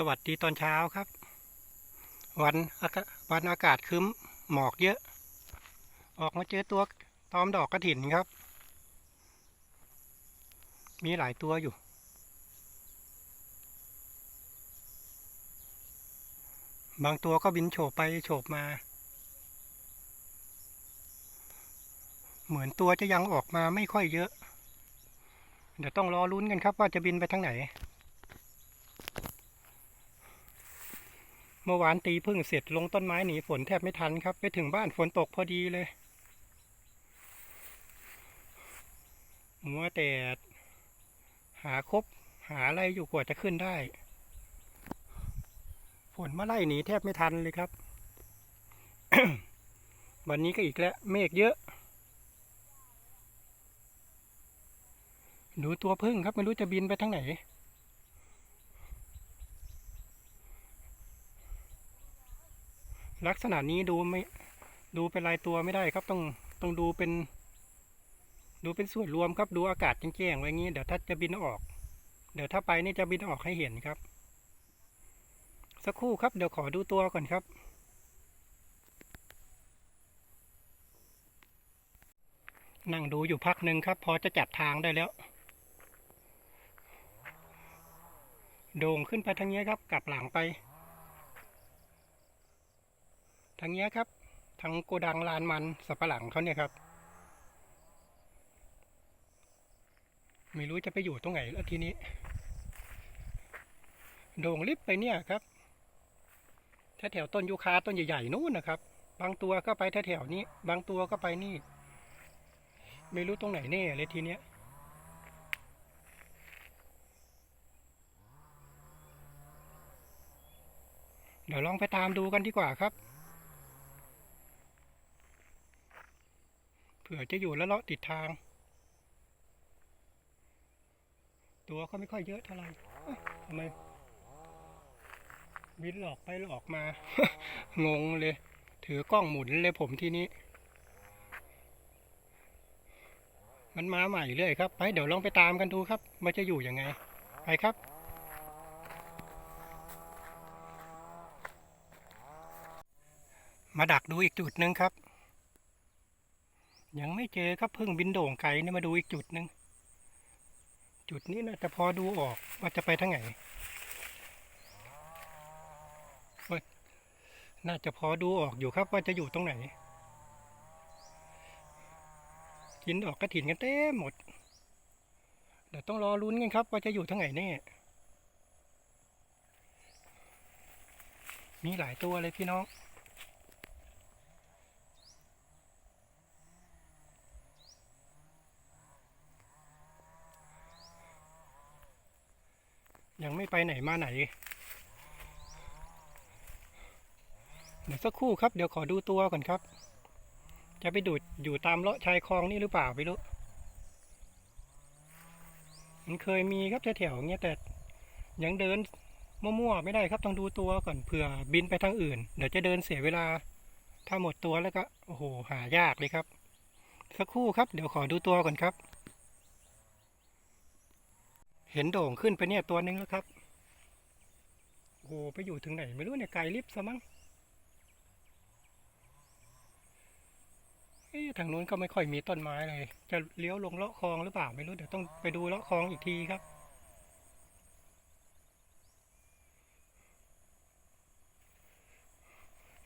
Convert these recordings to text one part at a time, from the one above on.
สวัสดีตอนเช้าครับ วันอากาวันอากาศครึ้มหมอกเยอะ ออกมาเจอตัวตอมดอกกระถินครับ มีหลายตัวอยู่ บางตัวก็บินโฉบไปโฉบมา เหมือนตัวจะยังออกมาไม่ค่อยเยอะ เดี๋ยวต้องรอลุ้นกันครับว่าจะบินไปทางไหน เมื่อวานตีพึ่งเสร็จลงต้นไม้หนีฝนแทบไม่ทันครับ ไปถึงบ้านฝนตกพอดีเลย มัวแต่หาคบหาอะไรอยู่กว่าจะขึ้นได้ ฝนมาไล่หนีแทบไม่ทันเลยครับ วันนี้ก็อีกแล้ว เมฆเยอะ ดูตัวพึ่งครับไม่รู้จะบินไปทางไหน ลักษณะนี้ดูไม่ดูเป็นรายตัวไม่ได้ครับต้องต้องดูเป็น ดูเป็นส่วนรวมครับดูอากาศแจ้งๆไว้งี้เดี๋ยวถ้าจะบินออก เดี๋ยวถ้าไปนี่จะบินออกให้เห็นครับ สักครู่ครับเดี๋ยวขอดูตัวก่อนครับ นั่งดูอยู่พักหนึ่งครับ พอจะจัดทางได้แล้วโด่งขึ้นไปทางนี้ครับ กลับหลังไป ทางเนี้ยครับทางโกดังลานมันสับปะหลังเขาเนี่ยครับ ไม่รู้จะไปอยู่ตรงไหนแล้วทีนี้ โด่งลิบไปเนี่ยครับแถวแถวๆต้นยูคาต้นใหญ่ๆนู้นนะครับ บางตัวก็ไปแถวแถวๆนี้ บางตัวก็ไปนี่ ไม่รู้ตรงไหนแน่เลยทีเนี้ยเดี๋ยวลองไปตามดูกันดีกว่าครับ เผื่อจะอยู่แล้วเลาะติดทาง ตัวก็ไม่ค่อยเยอะเท่าไหร่ทำไมบินหลอกไปหลอกมา งงเลย ถือกล้องหมุนเลยผมที่นี้ มันมาใหม่เลยครับ ไปเดี๋ยวลองไปตามกันดูครับว่าจะอยู่ยังไง ไปครับมาดักดูอีกจุดหนึ่งครับ ยังไม่เจอครับเพิ่งบินโด่งไกลเนี่ยมาดูอีกจุดหนึ่งจุดนี้น่าจะพอดูออกว่าจะไปทางไหนน่าจะพอดูออกอยู่ครับว่าจะอยู่ตรงไหน กินออกกระถินกันเต็มหมดเดี๋ยวต้องรอลุ้นกันครับ ว่าจะอยู่ทางไหนแน่มีหลายตัวเลยพี่น้อง ยังไม่ไปไหนมาไหน เดี๋ยวสักครู่ครับ เดี๋ยวขอดูตัวก่อนครับ จะไปดูดอยู่ตามเลาะชายคลองนี่หรือเปล่าไม่รู้ มันเคยมีครับแถวๆเงี้ยแต่ยังเดินมั่วๆไม่ได้ครับต้องดูตัวก่อนเผื่อบินไปทางอื่น เดี๋ยวจะเดินเสียเวลา ถ้าหมดตัวแล้วก็โอ้โหหายากเลยครับ สักครู่ครับ เดี๋ยวขอดูตัวก่อนครับ เห็นโด่งขึ้นไปเนี่ยตัวหนึงแล้วครับ โอ้โหไปอยู่ถึงไหน ไม่รู้เนี่ยไกลลิฟซะมั้งเอ๊ะทางนู้นก็ไม่ค่อยมีต้นไม้เลย จะเลี้ยวลงเลาะคลองหรือเปล่าไม่รู้เดี๋ยวต้องไปดูเลาะคลองอีกทีครับ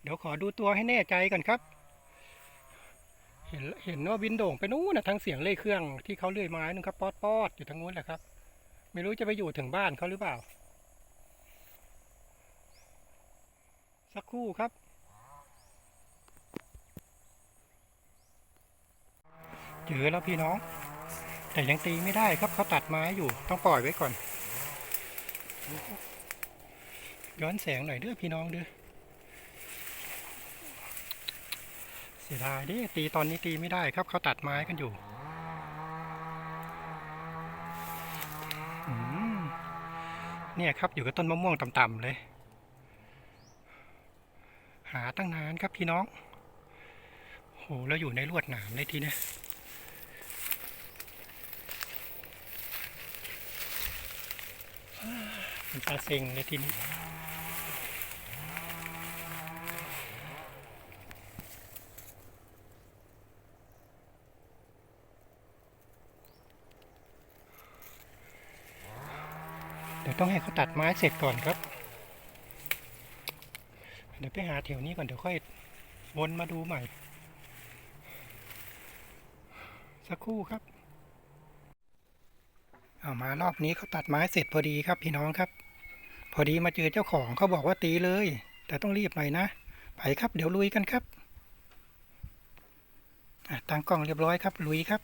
เดี๋ยวขอดูตัวให้แน่ใจก่อนครับ เห็นเห็นว่าบินโด่งไปนู้นนะทางเสียงเล่ยเครื่องที่เขาเลื่อยไม้นึงครับ ป๊อดปอดอยู่ทางนู้นแหละครับ ไม่รู้จะไปอยู่ถึงบ้านเขาหรือเปล่า สักครู่ครับเจอแล้วพี่น้อง แต่ยังตีไม่ได้ครับเขาตัดไม้อยู่ต้องปล่อยไว้ก่อน ย้อนแสงหน่อยเด้อพี่น้องเด้อเสียดายด้ตีตอนนี้ตีไม่ได้ครับเขาตัดไม้กันอยู่ อืม เนี่ยครับ อยู่กับต้นมะม่วงต่ำๆเลย หาตั้งนานครับพี่น้องโหแล้วอยู่ในลวดหนามเลยทีเนี้ยมันตาเซ็งเลยทีนี้เดี๋ยว ต้องให้เขาตัดไม้เสร็จก่อนครับ เดี๋ยวไปหาแถวนี้ก่อนเดี๋ยวค่อยวนมาดูใหม่ สักครู่ครับเอามารอบนี้เขาตัดไม้เสร็จพอดีครับพี่น้องครับ พอดีมาเจอเจ้าของเขาบอกว่าตีเลย แต่ต้องรีบหน่อยนะไปครับ เดี๋ยวลุยกันครับตั้งกล้องเรียบร้อยครับลุยครับ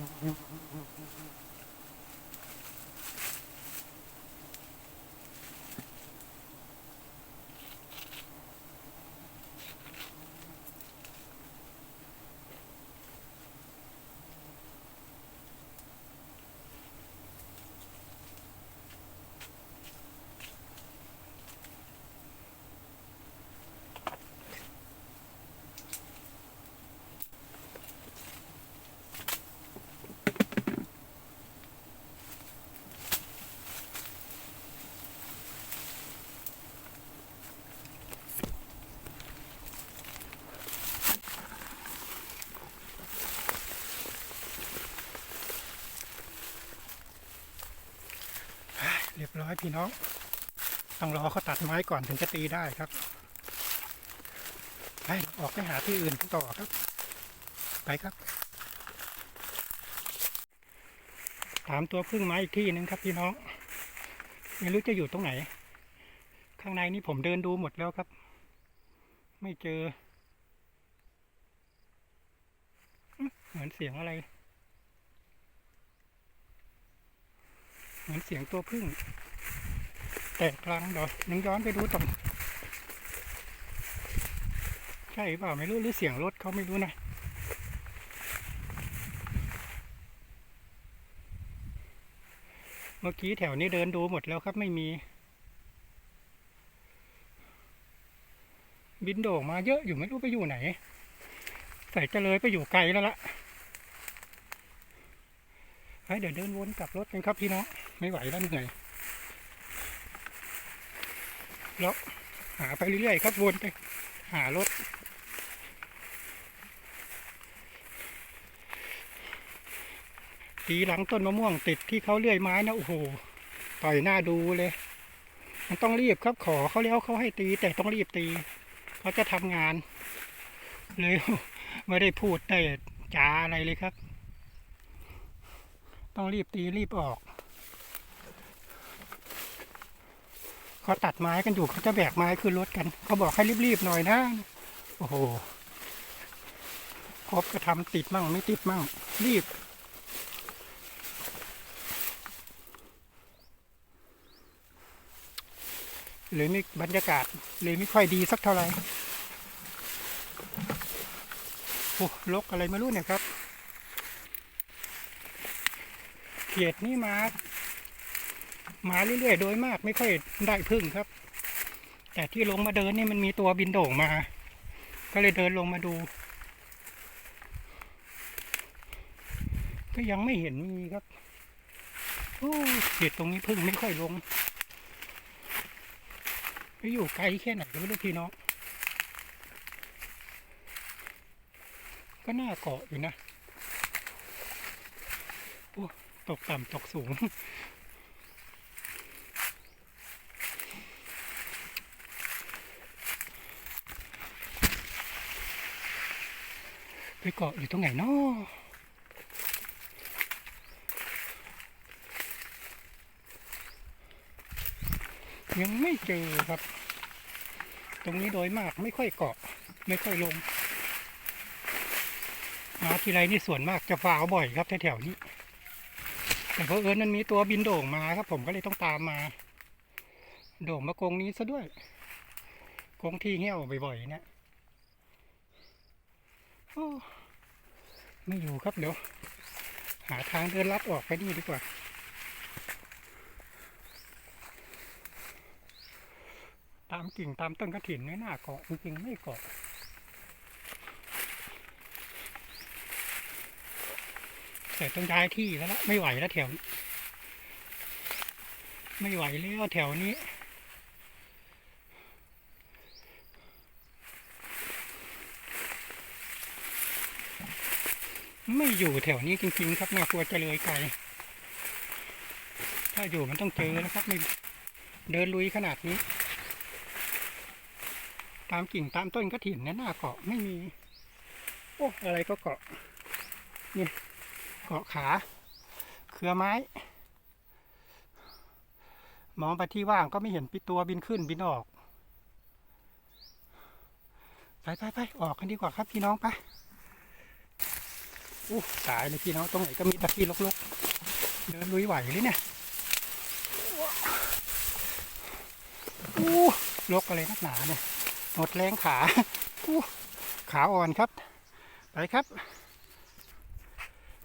Thank you. พี่น้อง ต้องรอเขาตัดไม้ก่อนถึงจะตีได้ครับไปออกไปหาที่อื่นต่อครับ ไปครับตามตัวพึ่งไม้อีกที่หนึ่งครับพี่น้อง ไม่รู้จะอยู่ตรงไหน ข้างในนี่ผมเดินดูหมดแล้วครับ ไม่เจอ เหมือนเสียงอะไร เหมือนเสียงตัวพึ่ง แตกกลางเดี๋ยวนึงย้อนไปดูต่อใช่หรือเปล่าไม่รู้หรือเสียงรถเขาไม่รู้นะเมื่อกี้แถวนี้เดินดูหมดแล้วครับไม่มี บินโด่งมาเยอะอยู่ไม่รู้ไปอยู่ไหน ใส่จะเลยไปอยู่ไกลแล้วล่ะเฮ้ยเดี๋ยวเดินวนกลับรถกันครับพี่น้องไม่ไหวแล้วเหนื่อย แล้วหาไปเรื่อยๆครับวนไปหารถ ตีหลังต้นมะม่วงติดที่เขาเลื่อยไม้นะ โอ้โห ต่อยหน้าดูเลย มันต้องรีบครับขอเขาแล้วเขาให้ตี แต่ต้องรีบตี เขาจะทำงาน เลยไม่ได้พูดได้จ๋าอะไรเลยครับ ต้องรีบตีรีบออก เขาตัดไม้กันอยู่เขาจะแบกไม้ขึ้นรถกัน เขาบอกให้รีบๆหน่อยนะ โอ้โหครบก็ทำติดมั่งไม่ติดมั่ง รีบหรือไม่บรรยากาศเลยไม่ค่อยดีสักเท่าไหร่โอ้ลกอะไรไม่รู้เนี่ยครับ เขียดนี่มา มาเรื่อยๆ โดยมากไม่ค่อยได้พึ่งครับ แต่ที่ลงมาเดินนี่มันมีตัวบินโด่งมา ก็เลยเดินลงมาดู ก็ยังไม่เห็นมีครับโอ้เขียดตรงนี้พึ่งไม่ค่อยลงไปอยู่ไกลแค่ไหนก็ไม่รู้พี่น้องก็น่าเกาะอยู่นะโอ้ตกต่ำตกสูง ไปเกาะอยู่ตรงไหนนาะยังไม่เจอครับ ตรงนี้โดยมากไม่ค่อยเกาะ ไม่ค่อยลง มาทีไรนี่ส่วนมากจะฟาวบ่อยครับแถวๆนี้ แต่เพราะเอิญมันมีตัวบินโด่งมาครับ ผมก็เลยต้องตามมา โด่งมากรงนี้ซะด้วยกรงที่เหี้ยวบ่อยๆเนะโอ้ ไม่อยู่ครับเดี๋ยว หาทางเดินลัดออกไปนี่ดีกว่า ตามกิ่งตามต้นกระถิ่นไม่น่าเกาะจริงๆไม่เกาะแต่ต้องย้ายที่แล้วละไม่ไหวแล้วแถว ไม่ไหวแล้วแถวนี้ ไม่อยู่แถวนี้จริง ๆ ครับน่ากลัวจะเลยไกล ถ้าอยู่มันต้องเจอนะครับไม่เดินลุยขนาดนี้ ตามกิ่งตามต้นกระถินเนี่ยหน้าเกาะไม่มี โอ้อะไรก็เกาะนี่เกาะขาเครือไม้ มองไปที่ว่างก็ไม่เห็นปีตัวบินขึ้นบินออก ไปไปไปออกกันดีกว่าครับพี่น้องไป อู้ตายเลยพี่น้องตรงไหนก็มีตะกี้ลกๆเดินลุยไหวเลยเนี่ยอู้ลกอะไรนักหนาเนี่ยหมดแรงขาอู้ขาอ่อนครับ ไปครับ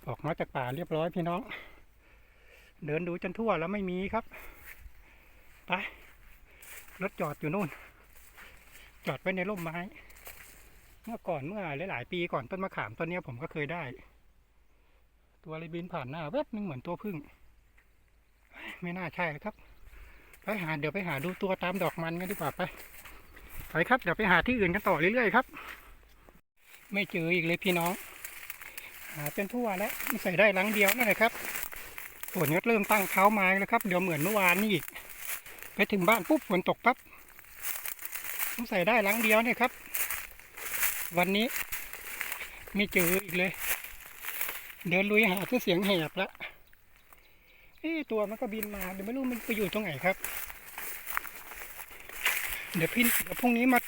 ออกมาจากป่าเรียบร้อยพี่น้อง เดินดูจนทั่วแล้วไม่มีครับ ไป รถจอดอยู่นู่น จอดไว้ในร่มไม้ เมื่อก่อนเมื่อหลาย ๆ ปีก่อนต้นมะขามต้นนี้ผมก็เคยได้ ตัวอะไรบินผ่านหน้าแวบนึงเหมือนตัวพึ่ง ไม่น่าใช่ครับ ไปหาเดี๋ยวไปหาดูตัวตามดอกมันกันดีกว่าไปไปครับเดี๋ยวไปหาที่อื่นกันต่อเรื่อยๆครับ ไม่เจออีกเลยพี่น้อง หาจนทั่วแล้วใส่ได้ลังเดียวนั่นแหละครับฝนก็เริ่มตั้งเขาไม้แล้วครับ เดี๋ยวเหมือนเมื่อวานนี่อีกไปถึงบ้านปุ๊บฝนตกปั๊บต้องใส่ได้ลังเดียวเนี่ยครับ วันนี้ไม่เจออีกเลย เดินลุยหาที่เสียงแหบละเอ้ตัวมันก็บินมาเดี๋ยวไม่รู้มันไปอยู่ตรงไหนครับ เดี๋ยวพี่เดี๋ยวพรุ่งนี้มา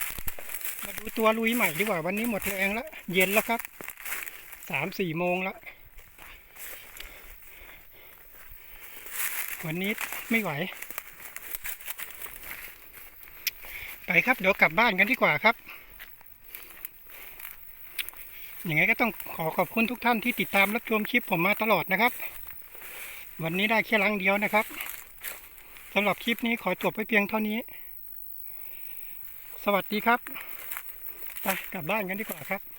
มาดูตัวลุยใหม่ดีกว่าวันนี้หมดแรงแล้วเย็นแล้วครับสามสี่โมงแล้ววันนี้ไม่ไหว ไปครับเดี๋ยวกลับบ้านกันดีกว่าครับ ย่างไงก็ต้องขอขอบคุณทุกท่านที่ติดตามรับชมคลิปผมมาตลอดนะครับ วันนี้ได้แค่ลังเดียวนะครับสำหรับคลิปนี้ขอจบไปเพียงเท่านี้ สวัสดีครับไปกลับบ้านกันดีกว่าครับ